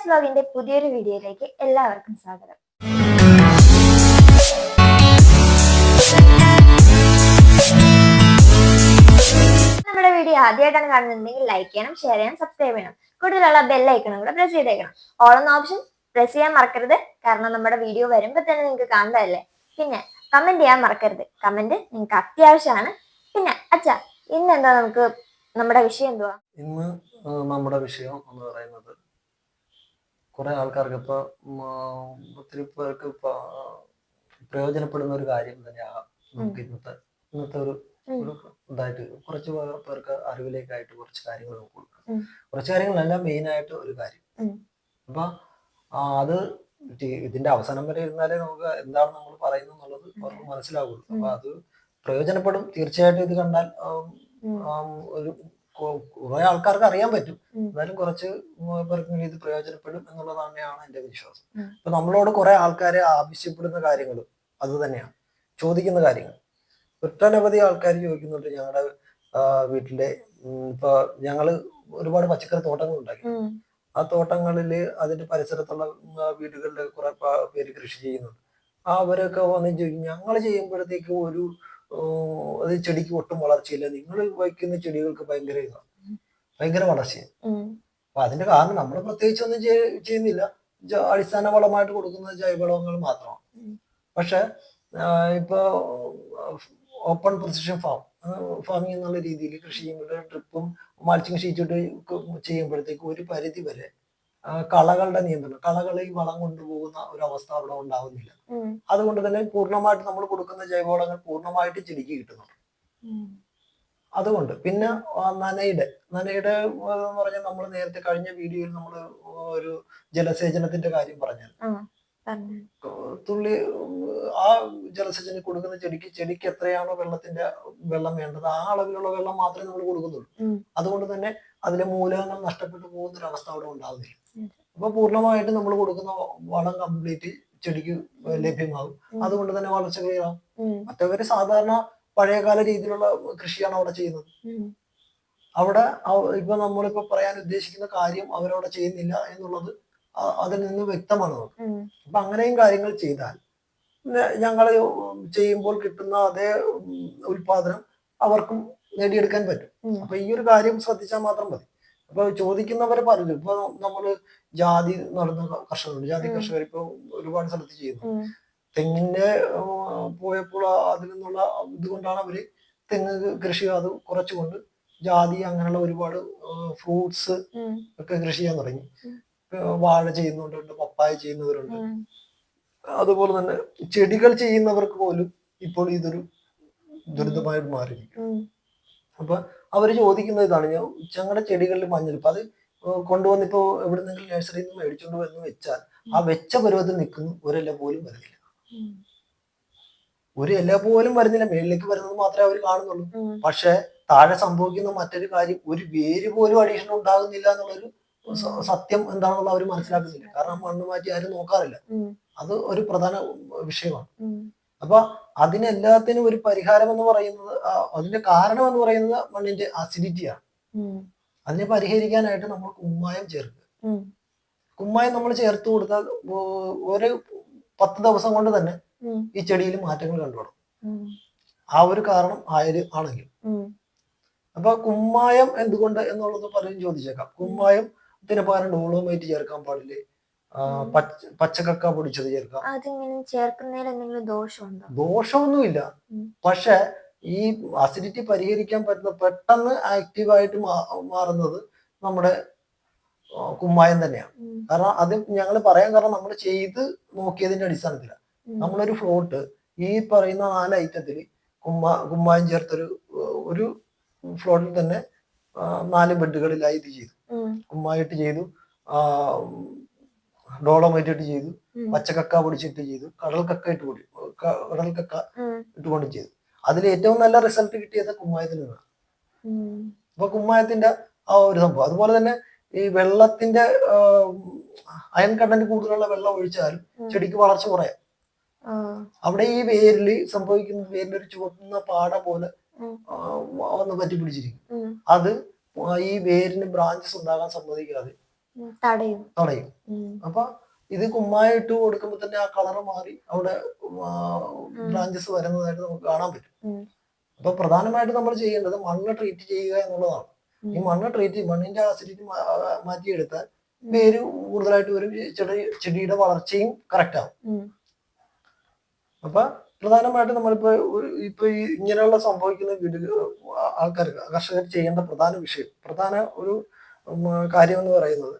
റിയാസ് വ്ലോഗിന്റെ പുതിയൊരു വീഡിയോയിലേക്ക് എല്ലാവർക്കും സ്വാഗതം. നമ്മുടെ വീഡിയോ ആദ്യമായിട്ടാണ് കാണുന്നുണ്ടെങ്കിൽ ലൈക്ക് ചെയ്യണം ഷെയർ ചെയ്യണം സബ്സ്ക്രൈബ് ചെയ്യണം. കൂടുതലുള്ള ബെല്ലൈക്കണം കൂടെ പ്രസ് ചെയ്തേക്കണം. ഓൾ എന്ന ഓപ്ഷൻ പ്രസ് ചെയ്യാൻ മറക്കരുത്. കാരണം നമ്മുടെ വീഡിയോ വരുമ്പോൾ തന്നെ നിങ്ങൾക്ക് കാണുന്നതല്ലേ. പിന്നെ കമന്റ് ചെയ്യാൻ മറക്കരുത്. കമന്റ് നിങ്ങൾക്ക് അത്യാവശ്യമാണ്. പിന്നെ അച്ഛാ ഇന്ന് എന്താ നമുക്ക് നമ്മുടെ വിഷയം എന്തുവാ? ഇന്ന് നമ്മുടെ വിഷയം എന്ന് പറയുന്നത് കുറെ ആൾക്കാർക്ക് ഇപ്പൊ ഒത്തിരി പേർക്ക് പ്രയോജനപ്പെടുന്ന ഒരു കാര്യം തന്നെയാണ് നമുക്ക് ഇന്നത്തെ ഇന്നത്തെ ഒരു ഇതായിട്ട് കുറച്ച് പേർക്ക് അറിവിലേക്കായിട്ട് കുറച്ച് കാര്യങ്ങൾ നമുക്ക് കൊടുക്കാം. കുറച്ച് കാര്യങ്ങളല്ല മെയിൻ ആയിട്ട് ഒരു കാര്യം. അപ്പൊ അത് ഇതിന്റെ അവസാനം വരെ ഇരുന്നാലേ നമുക്ക് എന്താണ് നമ്മൾ പറയുന്നത് എന്നുള്ളത് അവർക്ക് മനസ്സിലാവുള്ളൂ. അപ്പൊ അത് പ്രയോജനപ്പെടും. തീർച്ചയായിട്ടും ഇത് കണ്ടാൽ ഒരു കുറെ ആൾക്കാർക്ക് അറിയാൻ പറ്റും. എന്നാലും കുറച്ച് പേർക്ക് ഇത് പ്രയോജനപ്പെടും എന്നുള്ളത് തന്നെയാണ് എന്റെ വിശ്വാസം. ഇപ്പൊ നമ്മളോട് കുറെ ആൾക്കാരെ ആവശ്യപ്പെടുന്ന കാര്യങ്ങൾ അത് തന്നെയാണ് ചോദിക്കുന്ന കാര്യങ്ങൾ ഒട്ടനവധി ആൾക്കാർ ചോദിക്കുന്നുണ്ട് ഞങ്ങളുടെ വീട്ടിലെ ഇപ്പൊ ഞങ്ങൾ ഒരുപാട് പച്ചക്കറി തോട്ടങ്ങൾ ഉണ്ടാക്കി. ആ തോട്ടങ്ങളിൽ അതിന്റെ പരിസരത്തുള്ള വീടുകളിൽ കുറെ പേര് കൃഷി ചെയ്യുന്നുണ്ട് ആ അവരൊക്കെ വന്ന് ചോദിക്കും ഞങ്ങൾ ചെയ്യുമ്പോഴത്തേക്ക് ഒരു അത് ചെടിക്ക് ഒട്ടും വളർച്ചയില്ല. നിങ്ങൾ വയ്ക്കുന്ന ചെടികൾക്ക് ഭയങ്കര ഇതാണ്. ഭയങ്കര വളർച്ചയാണ്. അപ്പൊ അതിന്റെ കാരണം നമ്മൾ പ്രത്യേകിച്ച് ഒന്നും ചെയ്യുന്നില്ല. അടിസ്ഥാന വളമായിട്ട് കൊടുക്കുന്ന ജൈവവളങ്ങൾ മാത്രമാണ്. പക്ഷെ ഇപ്പൊ ഓപ്പൺ പ്രൊസിഷൻ ഫാം ഫാമിംഗ് എന്നുള്ള രീതിയിൽ കൃഷി ചെയ്യുമ്പോൾ ട്രിപ്പും മാൽച്ചിങ് ഷീറ്റിട്ട് ചെയ്യുമ്പോഴത്തേക്ക് ഒരു പരിധി വരെ കളകളുടെ നിയന്ത്രണം. കളകൾ ഈ വളം കൊണ്ടുപോകുന്ന ഒരു അവസ്ഥ അവിടെ ഉണ്ടാവുന്നില്ല. അതുകൊണ്ട് തന്നെ പൂർണമായിട്ട് നമ്മൾ കൊടുക്കുന്ന ജൈവവളങ്ങൾ പൂർണമായിട്ട് ചെടിക്ക് കിട്ടുന്നുണ്ട്. അതുകൊണ്ട് പിന്നെ നനയുടെ. നനയുടെ എന്ന് പറഞ്ഞാൽ നമ്മൾ നേരത്തെ കഴിഞ്ഞ വീഡിയോയിൽ നമ്മൾ ഒരു ജലസേചനത്തിന്റെ കാര്യം പറഞ്ഞോ. തുള്ളി ആ ജലസേചന കൊടുക്കുന്ന ചെടിക്ക് ചെടിക്ക് എത്രയാണോ വെള്ളത്തിന്റെ വെള്ളം വേണ്ടത് ആ അളവിലുള്ള വെള്ളം മാത്രമേ നമ്മൾ കൊടുക്കുന്നുള്ളൂ. അതുകൊണ്ട് തന്നെ അതിലെ മൂലകങ്ങൾ നഷ്ടപ്പെട്ടു പോകുന്ന ഒരു അവസ്ഥ അവിടെ ഉണ്ടാകുന്നില്ല. അപ്പൊ പൂർണമായിട്ട് നമ്മൾ കൊടുക്കുന്ന വളം കംപ്ലീറ്റ് ചെടിക്ക് ലഭ്യമാകും. അതുകൊണ്ട് തന്നെ വളർച്ച ക്ലിയറാവും ഉം. മറ്റവര് സാധാരണ പഴയകാല രീതിയിലുള്ള കൃഷിയാണ് അവിടെ ചെയ്യുന്നത്. അവിടെ അവിടെ അവ- ഇപ്പൊ നമ്മളിപ്പോ പറയാൻ ഉദ്ദേശിക്കുന്ന കാര്യം അവരവിടെ ചെയ്യുന്നില്ല എന്നുള്ളത് അതിൽ നിന്ന് വ്യക്തമാണ് നമുക്ക് അപ്പൊ അങ്ങനെയും കാര്യങ്ങൾ ചെയ്താൽ ഞങ്ങൾ ചെയ്യുമ്പോൾ കിട്ടുന്ന അതേ ഉൽപാദനം അവർക്കും നേടിയെടുക്കാൻ പറ്റും. അപ്പൊ ഈ ഒരു കാര്യം ശ്രദ്ധിച്ചാൽ മാത്രം മതി. അപ്പൊ ചോദിക്കുന്നവരെ പറഞ്ഞു. ഇപ്പൊ നമ്മൾ ജാതി നടന്ന കർഷകരുണ്ട്. ജാതി. കർഷകർ ഇപ്പൊ ഒരുപാട് സ്ഥലത്ത് ചെയ്യുന്നു. തെങ്ങിന്റെ പോയപ്പോൾ അതിൽ നിന്നുള്ള ഇതുകൊണ്ടാണ് അവർ തെങ്ങ് കൃഷി അത് കുറച്ചുകൊണ്ട് ജാതി അങ്ങനെയുള്ള ഒരുപാട് ഫ്രൂട്ട്സ് ഒക്കെ കൃഷി ചെയ്യാൻ തുടങ്ങി. വാഴ ചെയ്യുന്നവരുണ്ട് പപ്പായ ചെയ്യുന്നവരുണ്ട് അതുപോലെ തന്നെ ചെടികൾ ചെയ്യുന്നവർക്ക് പോലും ഇപ്പോൾ ഇതൊരു ദുരിതമായിട്ട് മാറിയിരിക്കും. അപ്പൊ അവർ ചോദിക്കുന്ന ഇതാണ് ഞാൻ ഞങ്ങളുടെ ചെടികളിൽ മഞ്ഞളിപ്പ് അത് കൊണ്ടുവന്നിപ്പോ എവിടെന്നെങ്കിലും നഴ്സറിയിൽ നിന്ന് മേടിച്ചുകൊണ്ട് വന്ന് വെച്ചാൽ ആ വെച്ച പരുവത്തിൽ നിൽക്കുന്നു ഒരില പോലും വരുന്നില്ല. ഒരു ഇല പോലും വരുന്നില്ല മേളിലേക്ക് വരുന്നത് മാത്രമേ അവർ കാണുന്നുള്ളൂ. പക്ഷെ താഴെ സംഭവിക്കുന്ന മറ്റൊരു കാര്യം ഒരു വേര് പോലും അഡീഷൻ ഉണ്ടാകുന്നില്ല എന്നുള്ളൊരു സത്യം എന്താണെന്നുള്ള അവർ മനസ്സിലാക്കുന്നില്ല. കാരണം മണ്ണ് മാറ്റി ആരും നോക്കാറില്ല. അത് ഒരു പ്രധാന വിഷയമാണ്. അപ്പൊ അതിനെല്ലാത്തിനും ഒരു പരിഹാരം എന്ന് പറയുന്നത് അതിന്റെ കാരണം എന്ന് പറയുന്നത് മണ്ണിന്റെ അസിഡിറ്റിയാണ്. അതിനെ പരിഹരിക്കാനായിട്ട് നമ്മൾ കുമ്മായം ചേർക്കുക. കുമ്മായം നമ്മൾ ചേർത്ത് കൊടുത്താൽ ഒരു പത്ത് ദിവസം കൊണ്ട് തന്നെ ഈ ചെടിയിൽ മാറ്റങ്ങൾ കണ്ടുപിടും ആ ഒരു കാരണം ആയത് ആണെങ്കിൽ. അപ്പൊ കുമ്മായം എന്തുകൊണ്ട് എന്നുള്ളത് പലരും ചോദിച്ചേക്കാം. കുമ്മായം ഇതിന് പകരം ഡോളോമൈറ്റ് ചേർക്കാൻ പാടില്ലേ? പച്ചക്കക്ക പൊടിച്ചത് ചേർക്കാം. അതിങ്ങനെ? ചേർക്കുന്നതിൽ എന്തെങ്കിലും ദോഷമുണ്ടോ? ദോഷമൊന്നുമില്ല. പക്ഷെ ഈ അസിഡിറ്റി പരിഹരിക്കാൻ പറ്റുന്ന പെട്ടെന്ന് ആക്റ്റീവായിട്ട് മാറുന്നത് നമ്മുടെ കുമ്മായം തന്നെയാണ്. കാരണം അത് ഞങ്ങൾ പറയാൻ കാരണം നമ്മൾ ചെയ്ത് നോക്കിയതിന്റെ അടിസ്ഥാനത്തിലാണ്. നമ്മളൊരു ഫ്ലോട്ട് ഈ പറയുന്ന നാല് ഐറ്റത്തിൽ കുമ്മാ കുമ്മായം ചേർത്തൊരു ഒരു ഫ്ലോട്ടിൽ തന്നെ നാല് ബെഡുകളിലായി ഇത് ചെയ്തു. കുമ്മായിട്ട് ചെയ്തു ഇട്ട് ചെയ്തു. പച്ചക്കക്ക പൊടിച്ചിട്ട് ചെയ്തു കടൽ കക്ക ഇട്ട് പൊടി കടൽ കക്ക. ഇട്ടുകൊണ്ട് ചെയ്തു അതിൽ ഏറ്റവും നല്ല റിസൾട്ട് കിട്ടിയത് കുമ്മായത്തിൽ നിന്നാണ്. അപ്പൊ കുമ്മായത്തിന്റെ ആ ഒരു സംഭവം അതുപോലെ തന്നെ ഈ വെള്ളത്തിന്റെ അയൺ കണ്ടന്റ് കൂടുതലുള്ള വെള്ളം ഒഴിച്ചാലും ചെടിക്ക് വളർച്ച കുറയാം. അവിടെ ഈ വേരിൽ സംഭവിക്കുന്ന വേരിൽ ഒരു ചുവന്ന പാട പോലെ വന്ന് പറ്റി പിടിച്ചിരിക്കും അത് ഈ വേരിന് ബ്രാഞ്ചസ് ഉണ്ടാകാൻ സമ്മതിക്കാതെ തടയും. തടയും. അപ്പൊ ഇത് കുമ്മായ ഇട്ട് കൊടുക്കുമ്പോൾ തന്നെ ആ കളർ മാറി അവിടെ ബ്രാഞ്ചസ് വരുന്നതായിട്ട് നമുക്ക് കാണാൻ പറ്റും. അപ്പൊ പ്രധാനമായിട്ട് നമ്മൾ ചെയ്യേണ്ടത് മണ്ണ് ട്രീറ്റ് ചെയ്യുക എന്നുള്ളതാണ്. ഈ. മണ്ണ് ട്രീറ്റ് മണ്ണിന്റെ ആസിഡിറ്റി മാറ്റിയെടുത്താൽ വേര് കൂടുതലായിട്ട് വരും ചെടി ചെടിയുടെ വളർച്ചയും കറക്റ്റ് ആവും. അപ്പൊ പ്രധാനമായിട്ടും നമ്മളിപ്പോ ഇപ്പൊ ഈ ഇങ്ങനെയുള്ള സംഭവിക്കുന്ന ആൾക്കാർ കർഷകർ ചെയ്യേണ്ട പ്രധാന വിഷയം പ്രധാന ഒരു കാര്യം എന്ന് പറയുന്നത്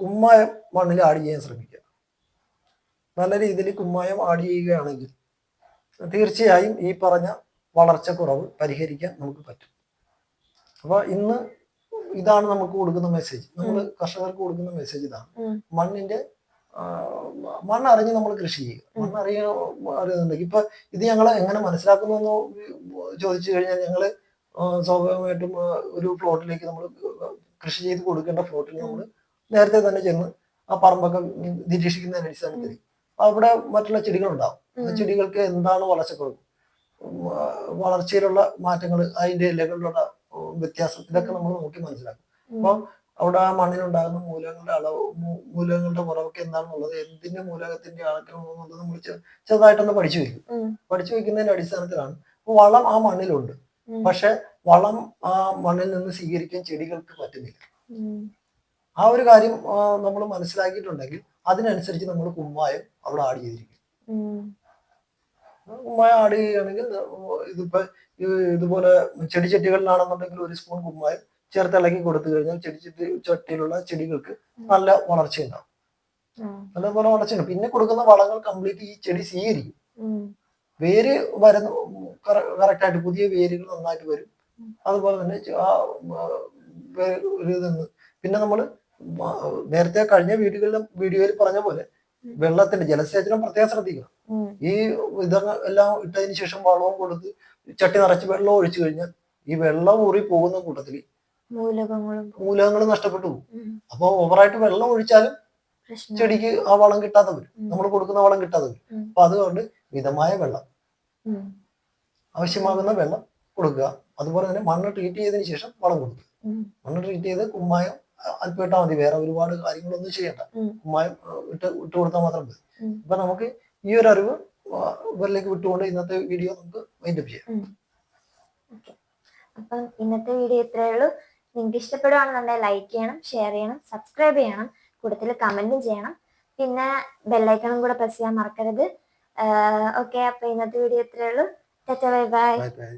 കുമ്മായം മണ്ണിൽ ആഡ് ചെയ്യാൻ ശ്രമിക്കുക. നല്ല രീതിയിൽ കുമ്മായം ആഡ് ചെയ്യുകയാണെങ്കിൽ തീർച്ചയായും ഈ പറഞ്ഞ വളർച്ച കുറവ് പരിഹരിക്കാൻ നമുക്ക് പറ്റും. അപ്പൊ ഇന്ന് ഇതാണ് നമുക്ക് കൊടുക്കുന്ന മെസ്സേജ് നമ്മൾ കർഷകർക്ക് കൊടുക്കുന്ന മെസ്സേജ് ഇതാണ്. മണ്ണിന്റെ മണ്ണറിഞ്ഞ് നമ്മൾ കൃഷി ചെയ്യുക. മണ്ണറിയ അറിയുന്നുണ്ടെങ്കിൽ ഇപ്പൊ ഇത് ഞങ്ങൾ എങ്ങനെ മനസ്സിലാക്കുന്നു ചോദിച്ചു കഴിഞ്ഞാൽ ഞങ്ങൾ ആ, സ്വാഭാവികമായിട്ടും ആ, ഒരു പ്ലോട്ടിലേക്ക് നമ്മൾ കൃഷി ചെയ്ത് കൊടുക്കേണ്ട പ്ലോട്ടിൽ നമ്മൾ നേരത്തെ തന്നെ ചെന്ന് ആ പറമ്പൊക്കെ നിരീക്ഷിക്കുന്നതിന് അടിസ്ഥാനത്തിൽ അവിടെ മറ്റുള്ള ചെടികളുണ്ടാവും. ആ ഉം. ചെടികൾക്ക് എന്താണ് വളർച്ചക്കുറവ് കൊടുക്കും? ആ, വളർച്ചയിലുള്ള മാറ്റങ്ങൾ അതിന്റെ ഇലകളിലുള്ള വ്യത്യാസം ഇതൊക്കെ നമ്മൾ നോക്കി മനസ്സിലാക്കും. അപ്പൊ അവിടെ ആ മണ്ണിലുണ്ടാകുന്ന മൂലകങ്ങളുടെ അളവ് മൂലകങ്ങളുടെ കുറവൊക്കെ എന്താണെന്നുള്ളത് എന്തിന്റെ മൂലകത്തിന്റെ അളക്കണമെന്നുള്ളത് നമ്മൾ ചെറുതായിട്ടൊന്ന് പഠിച്ചു വെക്കും പഠിച്ചു വെക്കുന്നതിന്റെ അടിസ്ഥാനത്തിലാണ്. വളം ആ മണ്ണിലുണ്ട്. പക്ഷെ വളം ആ മണ്ണിൽ നിന്ന് സ്വീകരിക്കാൻ ചെടികൾക്ക് പറ്റുന്നില്ല. ആ ഒരു കാര്യം നമ്മൾ മനസ്സിലാക്കിയിട്ടുണ്ടെങ്കിൽ അതിനനുസരിച്ച് നമ്മൾ കുമ്മായം അവിടെ ആഡ് ചെയ്തിരിക്കും. കുമ്മായം ആഡ് ചെയ്യുകയാണെങ്കിൽ ഇതിപ്പോ ഇതുപോലെ ഇതുപോലെ ചെടിച്ചട്ടികളിലാണെന്നുണ്ടെങ്കിൽ ഒരു സ്പൂൺ കുമ്മായം ചേർത്ത് ഇളക്കി കൊടുത്തു കഴിഞ്ഞാൽ ചെടി ചട്ടിയിലുള്ള ചെടികൾക്ക് നല്ല വളർച്ചയുണ്ടാവും ഉണ്ടാവും. നല്ലപോലെ വളർച്ചയുണ്ട് പിന്നെ കൊടുക്കുന്ന വളങ്ങൾ കംപ്ലീറ്റ് ഈ ചെടി സ്വീകരിക്കും. വേര് വരുന്ന കറക്റ്റായിട്ട് പുതിയ വേരുകൾ നന്നായിട്ട് വരും. അതുപോലെ തന്നെ ആ പിന്നെ നമ്മൾ നേരത്തെ കഴിഞ്ഞ വീടുകളിലും വീഡിയോയിൽ പറഞ്ഞ പോലെ വെള്ളത്തിന്റെ ജലസേചനം പ്രത്യേകം ശ്രദ്ധിക്കണം. ഈ ഇതങ്ങ എല്ലാം ഇട്ടതിന് ശേഷം വളവും കൊടുത്ത് ചട്ടി നിറച്ച് വെള്ളം ഒഴിച്ചു കഴിഞ്ഞാൽ ഈ വെള്ളം ഊറി പോകുന്ന കൂട്ടത്തിൽ മൂലകങ്ങളും നഷ്ടപ്പെട്ടു പോകും. അപ്പൊ ഓവറായിട്ട് വെള്ളം ഒഴിച്ചാലും ചെടിക്ക് ആ വളം കിട്ടാതെ വരും. നമ്മൾ കൊടുക്കുന്ന വളം കിട്ടാതെ വരും. അപ്പൊ അതുകൊണ്ട് മിതമായ വെള്ളം ആവശ്യമാകുന്ന വെള്ളം കൊടുക്കുക. അതുപോലെ തന്നെ മണ്ണ് ട്രീറ്റ് ചെയ്തതിന് ശേഷം വളം കൊടുക്കുക. മണ്ണ് ട്രീറ്റ് ചെയ്ത് കുമ്മായം അല്പിട്ടാൽ മതി. വേറെ ഒരുപാട് കാര്യങ്ങളൊന്നും ചെയ്യണ്ട. കുമ്മായം ഇട്ട് ഇട്ട് കൊടുത്താൽ മാത്രം മതി. അപ്പൊ നമുക്ക് ഈ ഒരു അറിവ് ഇവരിലേക്ക് വിട്ടുകൊണ്ട് ഇന്നത്തെ വീഡിയോ നമുക്ക് മൈൻഡപ്പ് ചെയ്യാം. അപ്പം ഇന്നത്തെ വീഡിയോ ഇത്രയേ ഉള്ളൂ. നിങ്ങൾക്ക് ഇഷ്ടപ്പെടുകയാണെന്നുണ്ടെങ്കിൽ ലൈക്ക് ചെയ്യണം ഷെയർ ചെയ്യണം സബ്സ്ക്രൈബ് ചെയ്യണം കൂടുതൽ കമന്റും ചെയ്യണം. പിന്നെ ബെല്ലൈക്കണും കൂടെ പ്രസ് ചെയ്യാൻ മറക്കരുത്. ഓക്കെ അപ്പൊ ഇന്നത്തെ വീഡിയോ ഇത്രയേ ഉള്ളൂ. Bye bye